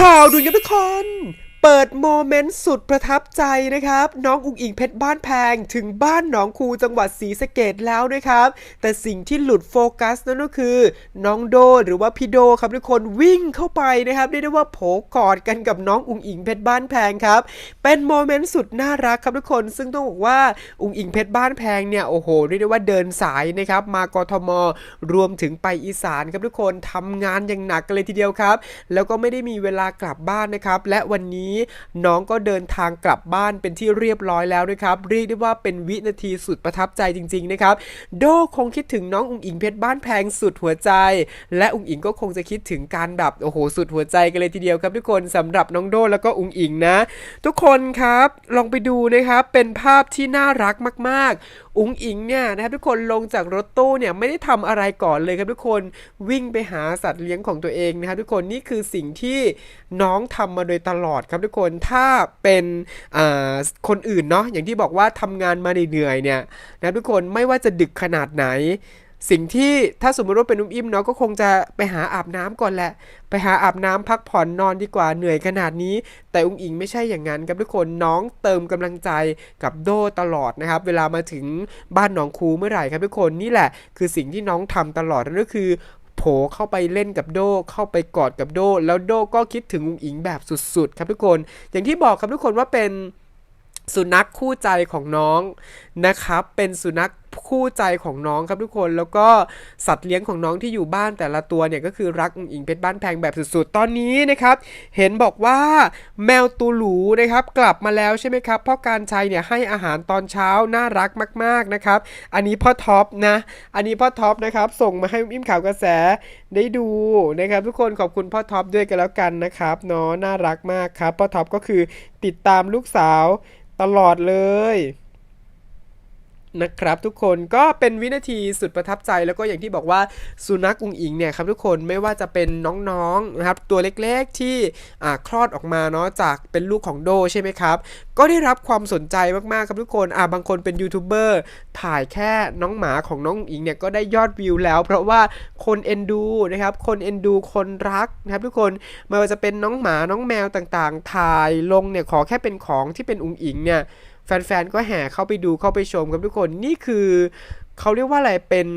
ข่าวด่วนครับทุกคน เปิดโมเมนต์สุดประทับใจนะครับ น้องอุ๋งอิงเพชรบ้านแพงถึงบ้านหนองคูจังหวัดศรีสะเกดแล้วนะครับ แต่สิ่งที่หลุดโฟกัสนั่นก็คือ น้องโดหรือว่าพี่โดครับทุกคนวิ่งเข้าไปนะครับเรียกได้ว่าโผกอดกันกับน้องอุ๋งอิงเพชรบ้านแพงครับ เป็นโมเมนต์สุดน่ารักครับทุกคน ซึ่งต้องบอกว่าอุ๋งอิงเพชรบ้านแพงเนี่ยโอ้โหเรียกได้ว่าเดินสายนะครับมากทมรวมถึงไปอีสานครับทุกคนทำงานอย่างหนักกันเลยทีเดียวครับ แล้วก็ไม่ได้มีเวลากลับบ้านนะครับและวันนี้น้องก็เดินทางกลับบ้านเป็นที่เรียบร้อยแล้วนะครับเรียกได้ว่าเป็นวินาทีสุดประทับใจจริง ๆ นะครับ โดคงคิดถึงน้องอุ๋งอิงเพชรบ้านแพงสุดหัวใจ และอุ๋งอิงก็คงจะคิดถึงการแบบโอ้โหสุดหัวใจกันเลยทีเดียวครับทุกคนสำหรับน้องโดแล้วก็อุ๋งอิงนะ ทุกคนครับลองไปดูนะครับเป็นภาพที่น่ารักมาก ๆ อุ๋งอิงเนี่ยนะครับทุกคนลงจากรถตู้เนี่ยไม่ได้ทำอะไรก่อนเลยครับทุกคนวิ่งไปหาสัตว์เลี้ยงของตัวเองนะครับทุกคนนี่คือสิ่งที่น้องทำมาโดยตลอดครับทุกคนถ้าเป็นคนอื่นเนาะอย่างที่บอกว่าทำงานมาเหนื่อยเนี่ยนะทุกคนไม่ว่าจะดึกขนาดไหน สิ่งที่ถ้าสมมติว่าเป็นนุ่มอิ่มเนาะก็คงจะไปหาอาบน้ำก่อนแหละ ไปหาอาบน้ำพักผ่อนนอนดีกว่าเหนื่อยขนาดนี้ แต่อุ้งอิงไม่ใช่อย่างนั้นครับทุกคนน้องเติมกำลังใจกับโดตลอดนะครับ เวลามาถึงบ้านหนองคูเมื่อไหร่ครับทุกคนนี่แหละคือสิ่งที่น้องทำตลอดนั่นก็คือ โผล่เข้าไปเล่นกับโด เข้าไปกอดกับโด แล้วโดก็คิดถึงอุงอิงแบบสุดๆ ครับทุกคน อย่างที่บอกครับทุกคนว่าเป็น สุนัขคู่ใจของน้องนะครับ เป็นสุนัขคู่ใจของน้องครับทุกคน แล้วก็สัตว์เลี้ยงของน้องที่อยู่บ้านแต่ละตัวเนี่ยก็คือรักอิงเพชรบ้านแพงแบบสุดๆ ตอนนี้นะครับ เห็นบอกว่าแมวตูหลูนะครับกลับมาแล้วใช่ไหมครับพ่อการชัยเนี่ยให้อาหารตอนเช้าน่ารักมากๆนะครับ อันนี้พ่อท็อปนะ อันนี้พ่อท็อปนะครับ ส่งมาให้อิ่มข่าวกระแสได้ดูนะครับ ทุกคนขอบคุณพ่อท็อปด้วยกันแล้วกันนะครับเนาะน่ารักมากครับพ่อท็อปก็คือติดตามลูกสาว ตลอดเลย นะครับทุกคนก็เป็นวินาทีสุดประทับใจแล้วก็อย่างที่บอกว่าสุนัขอุงอิงเนี่ยครับทุกคนไม่ว่าจะเป็นน้องๆนะครับตัวเล็กๆที่คลอดออกมาเนาะจากเป็นลูกของโดใช่ไหมครับ ก็ได้รับความสนใจมากๆครับทุกคนอ่าบางคนเป็นยูทูบเบอร์ถ่ายแค่น้องหมาของน้องอุงอิงเนี่ยก็ได้ยอดวิวแล้ว เพราะว่าคนเอ็นดูนะครับคนเอ็นดูคนรักนะครับทุกคนไม่ว่าจะเป็นน้องหมาน้องแมวต่างๆถ่ายลงเนี่ยขอแค่เป็นของที่เป็นอุ๋งอิงเนี่ย แฟนๆ ก็แห่เข้าไปดูเข้าไปชมครับทุกคนนี่คือเขาเรียกว่าอะไรเป็น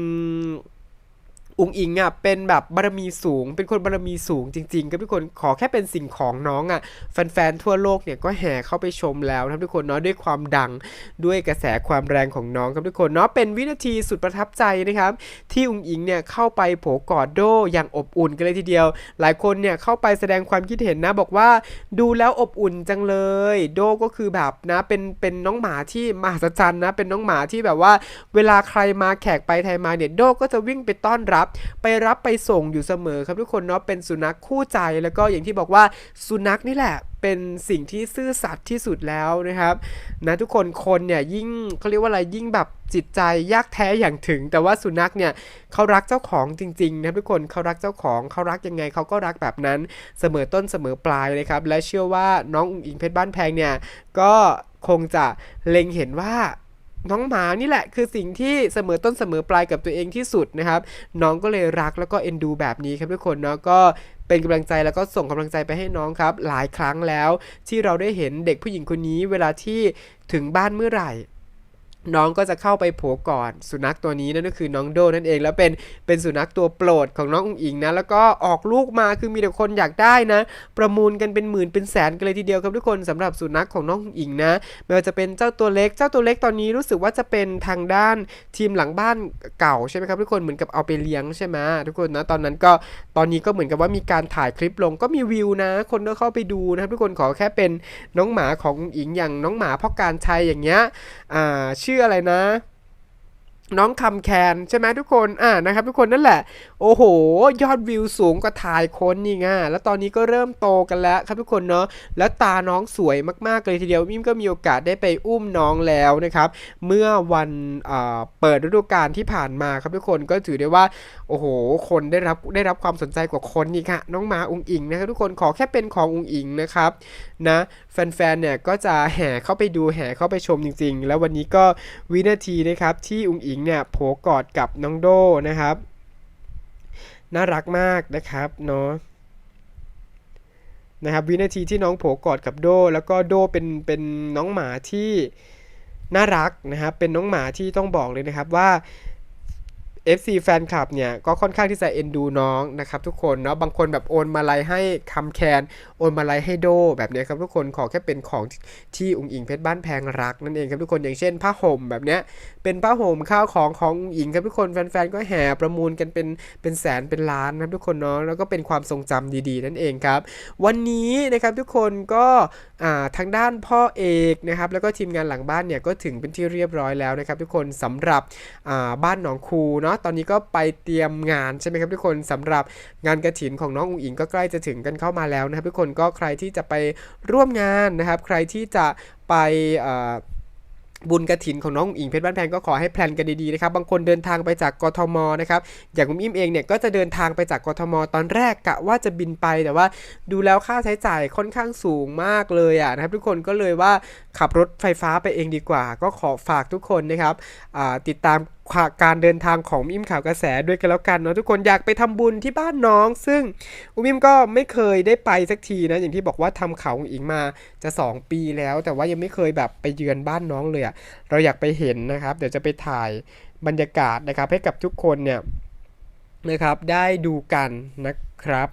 อุงอิงอะเป็นแบบบารมีสูง เป็นคนบารมีสูงจริงๆครับทุกคนขอแค่เป็นสิ่งของน้องอะแฟนๆทั่วโลกเนี่ยก็แห่เข้าไปชมแล้วนะครับทุกคนเนาะด้วยความดังด้วยกระแสความแรงของน้องครับทุกคนเนาะเป็นวินาทีสุดประทับใจนะครับที่อุงอิงเนี่ยเข้าไปโผกอดโดอย่างอบอุ่นกันเลยทีเดียว หลายคนเนี่ยเข้าไปแสดงความคิดเห็นนะบอกว่าดูแล้วอบอุ่นจังเลย โดก็คือแบบนะเป็นเป็นน้องหมาที่มหัศจรรย์นะเป็นน้องหมาที่แบบว่า เวลาใครมาแขกไปไทยมาเนี่ยโดก็จะวิ่งไปต้อนรับไปรับไปส่งอยู่เสมอครับทุกคนเนาะเป็นสุนัขคู่ใจแล้วก็อย่างที่บอกว่าสุนัขนี่แหละเป็นสิ่งที่ซื่อสัตย์ที่สุดแล้วนะครับนะทุกคนคนเนี่ยยิ่งเขาเรียกว่าอะไรยิ่งแบบจิตใจยากแท้อย่างถึง แต่ว่าสุนัขเนี่ยเขารักเจ้าของจริงๆนะทุกคนเขารักเจ้าของเขารักยังไงเขาก็รักแบบนั้นเสมอต้นเสมอปลายเลยครับและเชื่อว่าน้องอุ๋งอิงเพชรบ้านแพงเนี่ยก็คงจะเล็งเห็นว่า น้องหมานี่แหละคือสิ่งที่เสมอต้นเสมอปลายกับตัวเองที่สุดนะครับ น้องก็เลยรักแล้วก็เอ็นดูแบบนี้ครับทุกคนเนาะก็เป็นกำลังใจแล้วก็ส่งกำลังใจไปให้น้องครับ หลายครั้งแล้วที่เราได้เห็นเด็กผู้หญิงคนนี้เวลาที่ถึงบ้านเมื่อไหร่ น้องก็จะเข้าไปโผก่อนสุนัขตัวนี้นั่นก็คือน้องโดนั่นเองแล้วเป็นเป็นสุนัขตัวโปรดของน้องอุ๋งอิงนะแล้วก็ออกลูกมาคือมีแต่คนอยากได้นะ ประมูลกันเป็นหมื่นเป็นแสนกันเลยทีเดียวครับทุกคนสำหรับสุนัขของน้องอุ๋งอิงนะไม่ว่าจะเป็นเจ้าตัวเล็กเจ้าตัวเล็กตอนนี้รู้สึกว่าจะเป็นทางด้านทีมหลังบ้านเก่าใช่ไหมครับทุกคนเหมือนกับเอาไปเลี้ยงใช่ไหมทุกคนนะตอนนั้นก็ตอนนี้ก็เหมือนกับว่ามีการถ่ายคลิปลงก็มีวิวนะ คนก็เข้าไปดูนะครับทุกคนขอแค่เป็นน้องหมาของอุ๋งอิงอย่างน้องหมาพ่อการชัยอย่างเงี้ยอ่าชื่อื่ออะไรนะ น้องคำแคนใช่ไหมทุกคนอ่านะครับ ทุกคนนั่นแหละ โอ้โห ยอดวิวสูงกว่าถ่ายคนนี่ไงแล้วตอนนี้ก็เริ่มโตกันแล้วครับทุกคนเนาะแล้วตาน้องสวยมากๆเลยทีเดียวมิมก็มีโอกาสได้ไปอุ้มน้องแล้วนะครับ เมื่อวันเปิดฤดูกาลที่ผ่านมาครับทุกคนก็ถือได้ว่าโอ้โห คนได้รับได้รับความสนใจกว่าคนนี่ค่ะน้องมาอุงอิงนะครับทุกคนขอแค่เป็นของอุงอิงนะครับ นะ แฟนๆเนี่ยก็จะแห่เข้าไปดูแห่เข้าไปชมจริง ๆ แล้ววันนี้ก็วินาทีนะครับที่อุงอิงเนี่ยโผกอดกับน้องโดนะครับ น่ารักมากนะครับเนาะนะครับวินาทีที่น้องโผกอดกับโด แล้วก็โดเป็นเป็นน้องหมาที่น่ารักนะครับเป็นน้องหมาที่ต้องบอกเลยนะครับว่า FC แฟนคลับเนี่ยก็ค่อนข้างที่จะเอ็นดูน้องนะครับทุกคนเนาะบางคนแบบโอนมาลัยให้คำแคนโอนมาลัยให้โดแบบนี้ครับทุกคนขอแค่เป็นของที่อุ๋งอิงเพชรบ้านแพงรักนั่นเองครับทุกคนอย่างเช่นผ้าห่มแบบเนี้ยเป็นผ้าห่มข้าวของของอุ๋งอิงครับทุกคนแฟนๆก็แห่ประมูลกันเป็นเป็นแสนเป็นล้านนะครับทุกคนเนาะแล้วก็เป็นความทรงจำดีๆ นั่นเองครับ วันนี้นะครับทุกคนก็ทางด้านพ่อเอกนะครับแล้วก็ทีมงานหลังบ้านเนี่ยก็ถึงเป็นที่เรียบร้อยแล้วนะครับทุกคนสำหรับบ้านหนองคูเนาะตอนนี้ก็ไปเตรียมงานใช่ไหมครับทุกคนสำหรับงานกระถินของน้องอุ๋งอิงก็ใกล้จะถึงกันเข้ามาแล้วนะครับทุกคนก็ใครที่จะไปร่วมงานนะครับ ใครที่จะไปบุญกระถินของน้องอุ๋งอิงเพชรบ้านแพงก็ขอให้แพลนกันดีๆนะครับบางคนเดินทางไปจากกทมนะครับอย่างคุณอิ่มเองเนี่ยก็จะเดินทางไปจากกทม ตอนแรกกะว่าจะบินไปแต่ว่าดูแล้วค่าใช้จ่ายค่อนข้างสูงมากเลยอะนะครับทุกคนก็เลยว่าขับรถไฟฟ้าไปเองดีกว่า ก็ขอฝากทุกคนนะครับติดตาม การเดินทางของอิมข่าวกระแสด้วยกันแล้วกันเนาะทุกคนอยากไปทำบุญที่บ้านน้อง ซึ่งอุมิมก็ไม่เคยได้ไปสักทีนะอย่างที่บอกว่าทำเขาวของอิงมาจะ 2 ปีแล้ว แต่ว่ายังไม่เคยแบบไปเยือนบ้านน้องเลยอะเราอยากไปเห็นนะครับ เดี๋ยวจะไปถ่ายบรรยากาศนะครับให้กับทุกคนเนี่ยนะครับได้ดูกันนะครับ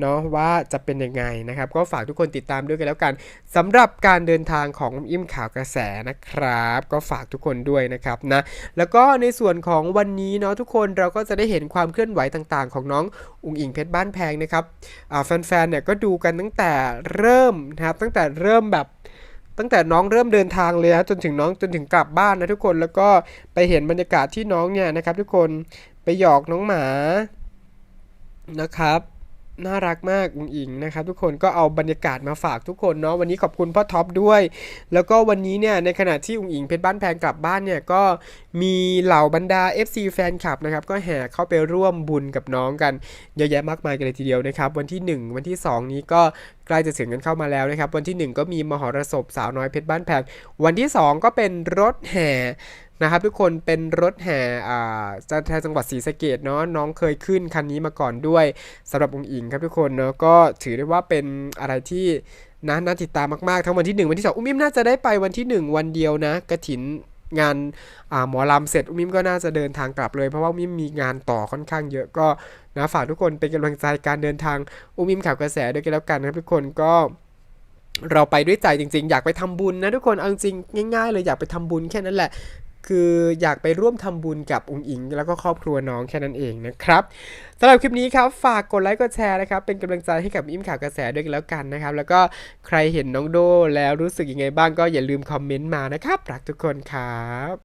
เนาะว่าจะเป็นยังไงนะครับ ก็ฝากทุกคนติดตามด้วยกันแล้วกันสำหรับการเดินทางของอิ่มข่าวกระแสนะครับ ก็ฝากทุกคนด้วยนะครับนะแล้วก็ในส่วนของวันนี้เนาะทุกคนเราก็จะได้เห็นความเคลื่อนไหวต่างๆ ของน้องอุ๋งอิงเพชรบ้านแพงนะครับแฟนๆเนี่ยก็ดูกันตั้งแต่เริ่มนะครับตั้งแต่เริ่มแบบตั้งแต่น้องเริ่มเดินทางเลยนะจนถึงน้องจนถึงกลับบ้านนะทุกคนแล้วก็ไปเห็นบรรยากาศที่น้องเนี่ยนะครับ ทุกคนไปหยอกน้องหมานะครับ น่ารักมากอุ๋งอิงนะครับทุกคนก็เอาบรรยากาศมาฝากทุกคนเนาะวันนี้ขอบคุณพ่อท็อปด้วย แล้วก็วันนี้เนี่ยในขณะที่อุ๋งอิงเพชรบ้านแพงกลับบ้านเนี่ยก็มีเหล่าบรรดา FC แฟนคลับนะครับก็แห่เข้าไปร่วมบุญกับน้องกันเยอะแยะมากมายกันเลยทีเดียวนะครับ วันที่ 1 วันที่ 2 นี้ก็ใกล้จะถึงกันเข้ามาแล้วนะครับ วันที่ 1 ก็มีมหรสพสาวน้อยเพชรบ้านแพงวันที่ 2 ก็เป็นรถแห่ นะครับทุกคนเป็นรถแห่อ่าจากจังหวัดศรีสะเกดเนาะน้องเคยขึ้นคันนี้มาก่อนด้วยสำหรับองค์อิงครับทุกคนเนาะก็ถือได้ว่าเป็นอะไรที่น่าน่าติดตามมากๆทั้งวันที่ 1 วันที่ 2 อุ้มอิมน่าจะได้ไปวันที่ 1 วันเดียวนะกระถินงานาหมอลำเสร็จอุ้มอิมก็น่าจะเดินทางกลับเลย เพราะว่าอุ้มอิมมีงานต่อค่อนข้างเยอะก็นะฝากทุกคนเป็นกำลังใจการเดินทางอุ้มอิมข่าวกระแสด้วยกันแล้วกันนะครับทุกคนก็เราไปด้วยใจจริง ๆ อยากไปทำบุญนะทุกคนเอาจริงง่ายๆเลยอยากไปทำบุญแค่นั้นแหละ คืออยากไปร่วมทำบุญกับองค์อิง แล้วก็ครอบครัวน้องแค่นั้นเองนะครับสำหรับคลิปนี้ครับฝากกดไลค์กดแชร์นะครับเป็นกำลังใจให้กับอิมข่าวกระแสด้วยกันแล้วกันนะครับแล้วก็ใครเห็นน้องโดแล้วรู้สึกยังไงบ้างก็อย่าลืมคอมเมนต์มานะครับรักทุกคนครับ